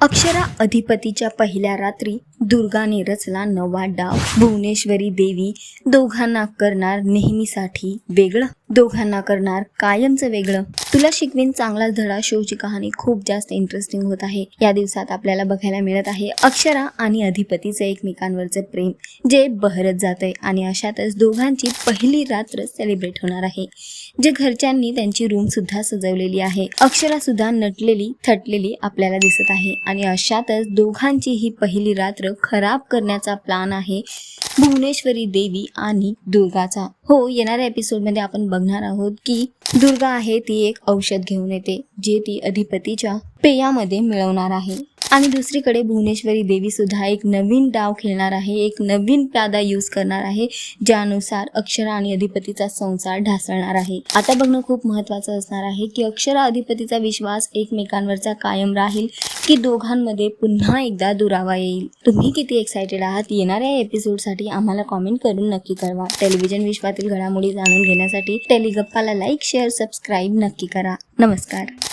अक्षरा अधिपतीच्या पहिल्या रात्री दुर्गाने रचला नवा डाव. भुवनेश्वरी देवी दोघांना करणार नेहमीसाठी वेगळं. दोघांना करणार कायमचं वेगळं. तुला शिकवीन चांगला धडा शोची कहाणी खूप जास्त इंटरेस्टिंग होत आहे. या दिवसात आपल्याला बघायला मिळत आहे अक्षरा आणि अधिपतीचं एकमेकांवरचं प्रेम जे बहरत जातंय आणि अशातच दोघांची पहिली रात्र सेलिब्रेट होणार आहे. जे घरच्यांनी त्यांची रूम सुद्धा सजवलेली आहे. अक्षरा सुद्धा नटलेली थटलेली आपल्याला दिसत आहे आणि अशातच दोघांची ही पहिली रात्र खराब करण्याचा प्लान आहे. भुवनेश्वरी देवी आणि दुर्गाचा. हो येणाऱ्या एपिसोडमध्ये आपण बघणार आहोत की दुर्गा आहे ती एक औषध घेऊन येते जे ती अधिपतीच्या पेयामध्ये मिळवणार आहे. आणि दुसरीकडे भुवनेश्वरी देवी सुद्धा एक नवीन डाव खेळणार आहे एक नवीन प्यादा यूज करणार आहे ज्यानुसार अक्षरा आणि अधिपतीचा संसार ढासळणार आहे. आता बघणं खूप महत्वाचं असणार आहे की अक्षरा अधिपतीचा विश्वास एकमेकांवरचा कायम राहील की दोघांमध्ये पुन्हा एकदा दुरावा येईल. तुम्ही किती एक्सायटेड आहात येणाऱ्या एपिसोडसाठी आम्हाला कॉमेंट करून नक्की कळवा. टेलिव्हिजन विश्वातील घडामोडी जाणून घेण्यासाठी टेलिगप्पाला लाईक शेअर सबस्क्राईब नक्की करा. नमस्कार.